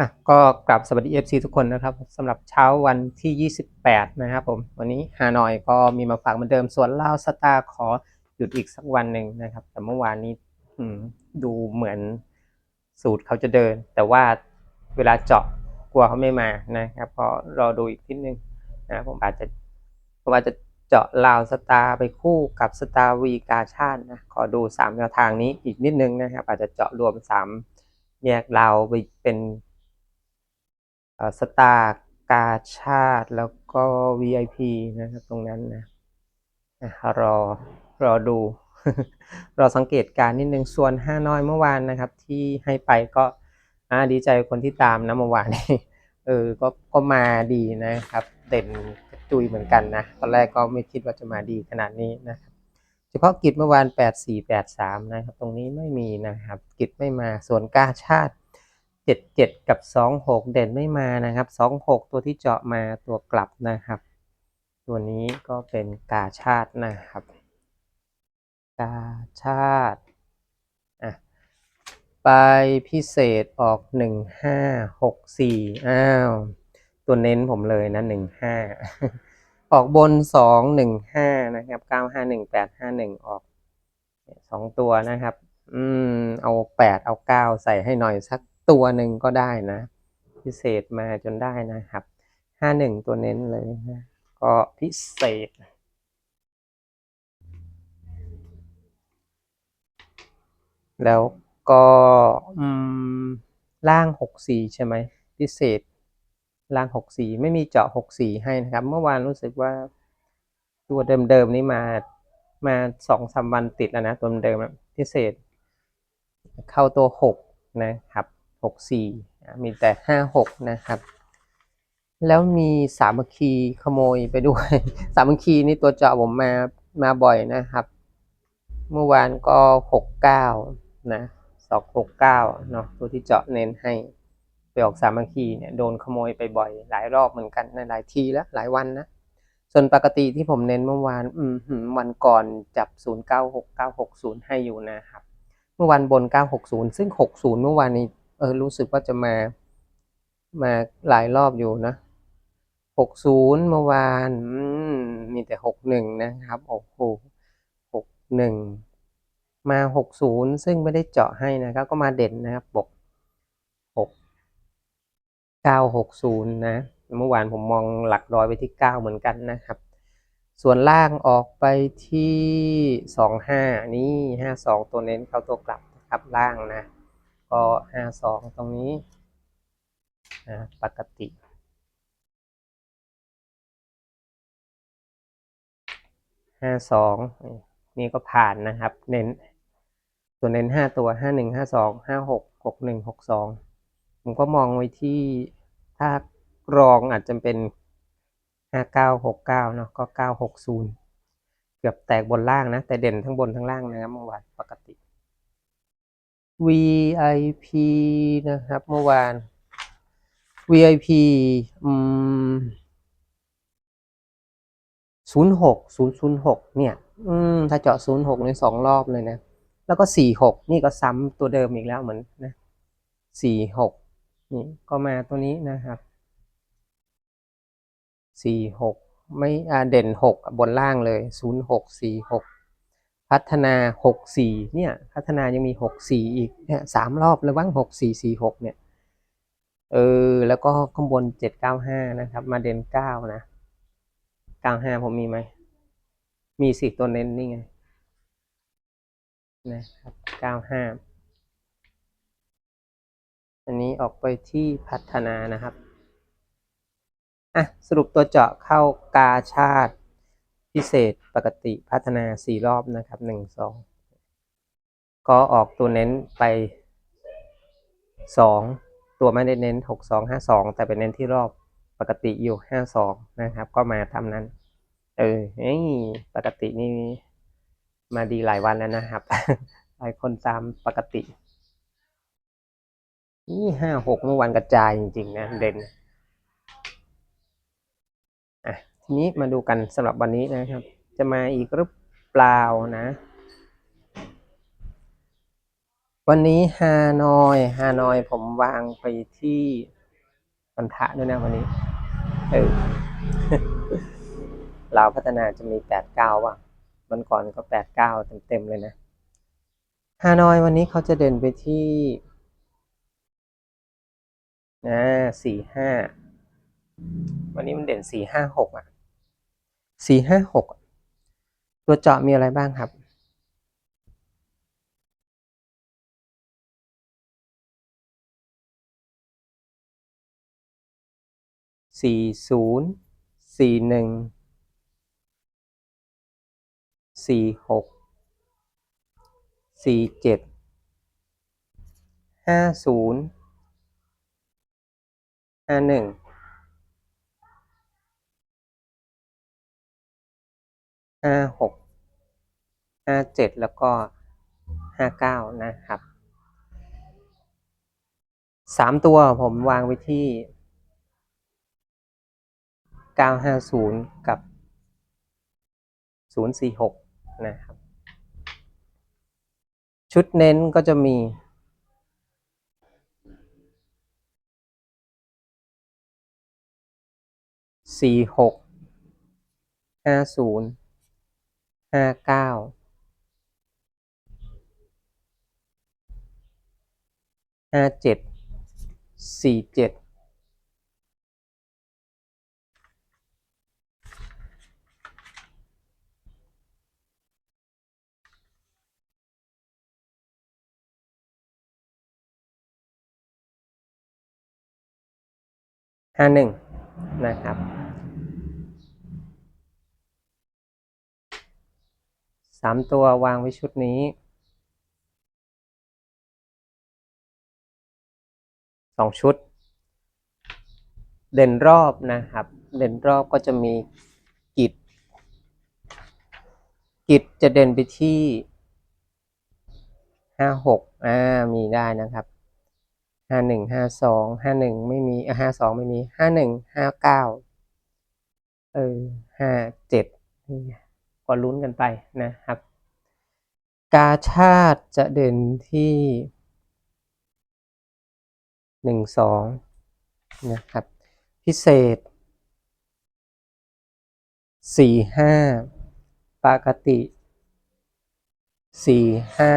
อะก็กลับสวัสดี FC ทุกคนนะครับสำหรับเช้าวันที่ 28 นะครับผม วันนี้ฮานอยก็มีมาฝากเหมือนเดิมส่วนล่าวสตาร์ขอหยุดอีกสักวันหนึ่งนะครับ แต่เมื่อวานนี้ดูเหมือนสูตรเขาจะเดิน แต่ว่าเวลาเจาะกลัวเขาไม่มานะครับก็รอดูอีกนิดนึงนะผมอาจจะผมอาจจะเจาะลาวสตาร์ไปคู่กับสตาร์วีกาชาตินะขอดูสามแนวทางนี้อีกนิดนึงนะครับ อาจจะเจาะรวมสามแยกลาวไปเป็น สตาร์กาชาติแล้วก็ VIP นะครับตรงนั้นนะรอรอดู รอสังเกตการณ์นิดนึงส่วนห้าน้อยเมื่อวานนะครับ ที่ให้ไปก็ดีใจคนที่ตามนะเมื่อวานนี้เออก็ก็มาดีนะครับ เด่นจุยเหมือนกันนะตอนแรกก็ไม่คิดว่าจะมาดีขนาดนี้นะครับเฉพาะกิจเมื่อวาน 8483 นะครับ ตรงนี้ไม่มีนะครับ กิจไม่มาส่วนกาชาติ 77 กับ 26 เด่นไม่มานะครับ 26 ตัวที่เจาะมาตัวกลับนะครับ ตัวนี้ก็เป็นกาชาตินะครับ กาชาติอะไปพิเศษออก 1564 อ้าว ตัวเน้นผมเลยนะ 15 ออกบน 215 นะครับ 951 851 ออกสองตัวนะครับ อืม เอา 8 เอา 9 ใส่ให้หน่อยสัก ตัวหนึ่งก็ได้นะ พิเศษมาจนได้นะครับ51ตัวเน้นเลยนะก็พิเศษแล้วก็ล่าง64ใช่ไหมพิเศษล่าง64ไม่มีเจาะ64ให้นะครับ เมื่อวานรู้สึกว่าตัวเดิมๆนี่มามาสองสามวันติดแล้วนะตัวเดิมพิเศษ เข้าตัว 6 นะครับ 64อ่มีแต่ 56 นะครับ แล้วมีสามัคคีขโมยไปด้วย สามัคคีนี่ตัวเจาะผมมามาบ่อยนะครับ เมื่อวานก็หกเก้านะสองหกเก้าเนาะตัวที่เจาะเน้นให้ไปออกสามัคคีเนี่ยโดนขโมยไปบ่อย หลายรอบเหมือนกันนะหลายทีแล้วหลายวันนะส่วนปกติที่ผมเน้นเมื่อวาน อืมวันก่อนจับศูนย์เก้าหกเก้าหกศูนย์ให้อยู่นะครับ เมื่อวันบนเก้าหกศูนย์ซึ่งหกศูนย์เมื่อวานนี้ เออรู้สึกว่าจะมา มาหลายรอบอยู่นะหกศูนย์เมื่อวานมมีแต่หกหนึ่งนะครับโอ้โหหกหนึ่งมาหกศูนย์ซึ่งไม่ได้เจาะให้นะครับ ก็มาเด่นนะครับบกหกเก้าหกศูนย์นะเมื่อวานผมมองหลักร้อยไปที่เก้าเหมือนกันนะครับ ส่วนล่างออกไปที่สองห้านี่ห้าสองตัวเน้นเข้าตัวกลับนะครับล่างนะ ก็ห้าสองตรงนี้นะปกติ ห้าสองนี่ก็ผ่านนะครับ เน้น ตัวเน้นห้าตัวห้าหนึ่งห้าสองห้าหกหกหนึ่งหกสองผมก็มองไว้ที่ถ้ารองอาจจะเป็นห้าเก้าหกเก้าเนาะก็เก้าหกศูนย์เกือบแตกบนล่างนะ แต่เด่นทั้งบนทั้งล่างนะครับเมื่อวานปกติ VIP นะครับ เมื่อวาน VIP อืมศูนย์หกศูนย์ศูนย์หกเนี่ย อืม ถ้าเจาะศูนย์หกในสองรอบเลยนะ แล้วก็สี่หกนี่ก็ซ้ำตัวเดิมอีกแล้วเหมือนนะสี่หกนี่ก็มาตัวนี้นะครับสี่หกไม่อ่าเด่นหกบนล่างเลยศูนย์หกสี่หก พัฒนาหกสี่เนี่ยพัฒนายังมีหกสี่อีกเนี่ยสามรอบเลยว่างหกสี่สี่หกเนี่ยเออแล้วก็ข้างบนเจ็ดเก้าห้านะครับ มาเด่นเก้านะเก้าห้าผมมีไหม มีสิตัวเน้นนี่ไง นะครับเก้าห้าอันนี้ออกไปที่พัฒนานะครับอะสรุปตัวเจาะเข้ากาชาติ พิเศษปกติพัฒนาสี่รอบนะครับหนึ่งสองก็ออกตัวเน้นไปสองตัวไม่ได้เน้นหกสองห้าสองแต่เป็นเน้นที่รอบปกติอยู่ห้าสองนะครับ ก็มาทำนั้น เออปกตินี่มาดีหลายวันแล้วนะครับ หลายคนตามปกติ นี่ห้าหกเมื่อวันกระจายจริงๆนะเด่นอะ ทีนี้มาดูกันสำหรับวันนี้นะครับ จะมาอีกหรือเปล่านะ วันนี้ฮานอยฮานอยผมวางไปที่วันพระด้วยนะวันนี้เออลาวพัฒนาจะมีแปดเก้าว่ะวันก่อนก็แปดเก้าเต็มๆเลยนะฮานอยวันนี้เขาจะเด่นไปที่นะสี่ห้าวันนี้มันเด่นสี่ห้าหกอะ สี่ห้าหกตัวเจาะมีอะไรบ้างครับ สี่ศูนย์สี่หนึ่งสี่หกสี่เจ็ดห้าศูนย์ห้าหนึ่ง ห้าหกห้าเจ็ดแล้วก็ห้าเก้านะครับสามตัวผมวางไว้ที่เก้าห้าศูนย์กับศูนย์สี่หกนะครับ ชุดเน้นก็จะมีสี่หกห้าศูนย์ ห้าเก้าห้าเจ็ดสี่เจ็ดห้าหนึ่งนะครับ สามตัววางไว้ชุดนี้สองชุด เด่นรอบนะครับ เด่นรอบก็จะมีกิจ กิจจะเด่นไปที่ห้าหกอ่ามีได้นะครับห้าหนึ่งห้าสองห้าหนึ่งไม่มีห้าสองไม่มีห้าหนึ่งห้าเก้าเออห้าเจ็ดนี่ ก็ลุ้นกันไปนะครับ กาชาติจะเด่นที่หนึ่งสองนะครับ พิเศษสี่ห้าปกติสี่ห้า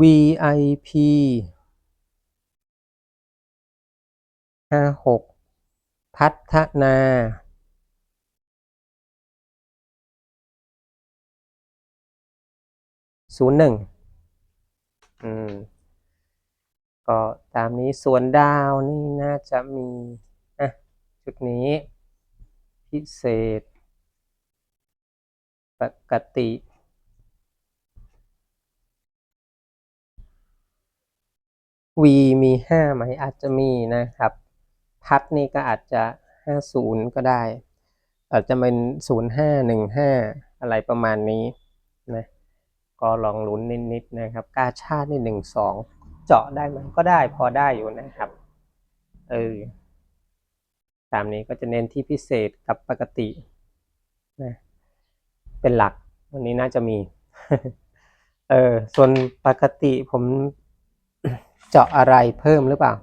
VIP ห้าหกพัฒนา ศูนย์หนึ่งอืม ก็ตามนี้ส่วนดาวนี่น่าจะมีอะชุดนี้ พิเศษ ปกติวีมีห้าไหมอาจจะมีนะครับ พัดนี่ก็อาจจะห้าศูนย์ก็ได้ อาจจะเป็นศูนย์ห้าหนึ่งห้าอะไรประมาณนี้ ก็ลองลุ้นนิดๆนะครับ กาชาตินี่หนึ่งสองเจาะได้ไหมก็ได้พอได้อยู่นะครับ เออตามนี้ก็จะเน้นที่พิเศษกับปกตินะเป็นหลัก วันนี้น่าจะมี เออส่วนปกติผมเจาะอะไรเพิ่มหรือเปล่า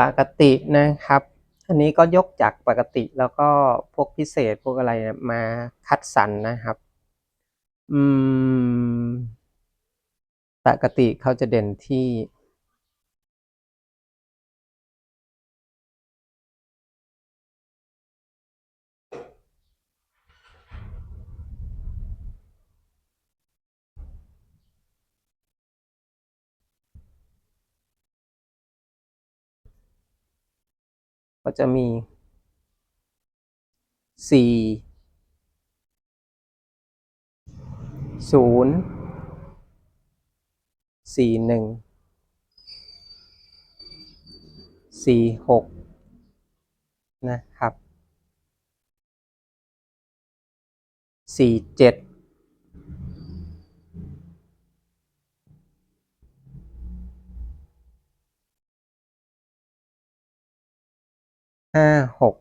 ปกตินะครับ อันนี้ก็ยกจากปกติแล้วก็พวกพิเศษพวกอะไรมาคัดสรรนะครับ อืมปกติเขาจะเด่นที่ ก็จะมีสี่ ศูนย์สี่หนึ่งสี่หกนะครับสี่เจ็ดห้าหก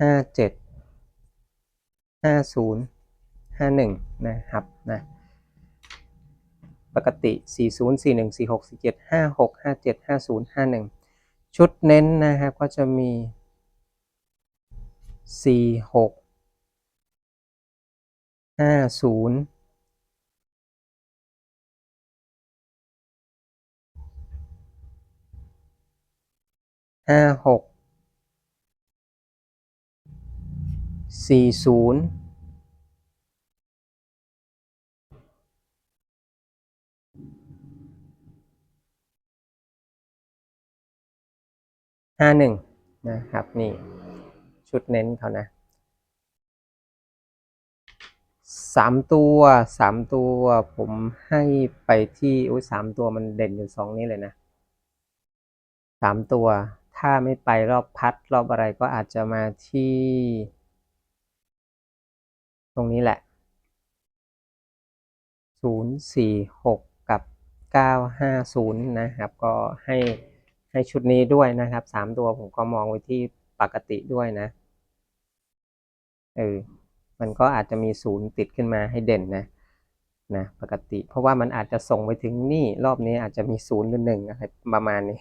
ห้าเจ็ด ห้าศูนย์ห้าหนึ่งนะครับนะปกติ 40 41 46 47 56 57 50 51 ชุดเน้นนะครับก็จะมี 46 50 56 40ห้าหนึ่งนะครับ นี่ชุดเน้นเขานะสามตัวสามตัวผมให้ไปที่อุ้ยสามตัวมันเด่นอยู่สองนี้เลยนะสามตัว ถ้าไม่ไปรอบพัดรอบอะไรก็อาจจะมาที่ ตรงนี้แหละศูนย์สี่หกกับเก้าห้าศูนย์นะครับ ก็ให้ให้ชุดนี้ด้วยนะครับสามตัวผมก็มองไว้ที่ปกติด้วยนะ เออ มันก็อาจจะมีศูนย์ติดขึ้นมาให้เด่นนะนะปกติ เพราะว่ามันอาจจะส่งไปถึงนี่รอบนี้อาจจะมีศูนย์หรือหนึ่งอะไรประมาณนี้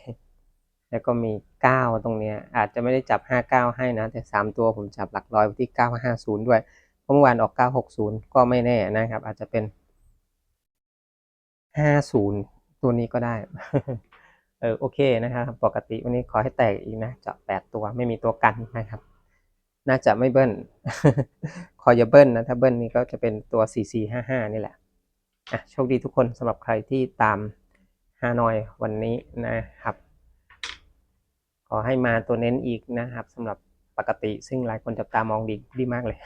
แล้วก็มีเก้าตรงนี้อาจจะไม่ได้จับห้าเก้าให้นะ แต่สามตัวผมจับหลักร้อยไปที่เก้าห้าศูนย์ด้วย เมื่อวานออกเก้าหกศูนย์ก็ไม่แน่นะครับ อาจจะเป็นห้าศูนย์ตัวนี้ก็ได้ เออโอเคนะครับ ปกติวันนี้ขอให้แตกอีกนะเจาะแปดตัวไม่มีตัวกันนะครับ น่าจะไม่เบิ้ลขออย่าเบิ้ลนะ ถ้าเบิ้ลนี่ก็จะเป็นตัว 4455 นี่แหละอะโชคดีทุกคนสำหรับใครที่ตามฮานอยวันนี้นะครับ ขอให้มาตัวเน้นอีกนะครับสำหรับปกติซึ่งหลายคนจับตามองดีดีมากเลย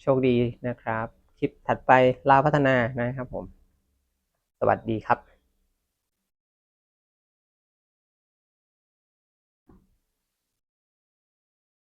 โชคดีนะครับ คลิปถัดไปลาวพัฒนานะครับผม สวัสดีครับ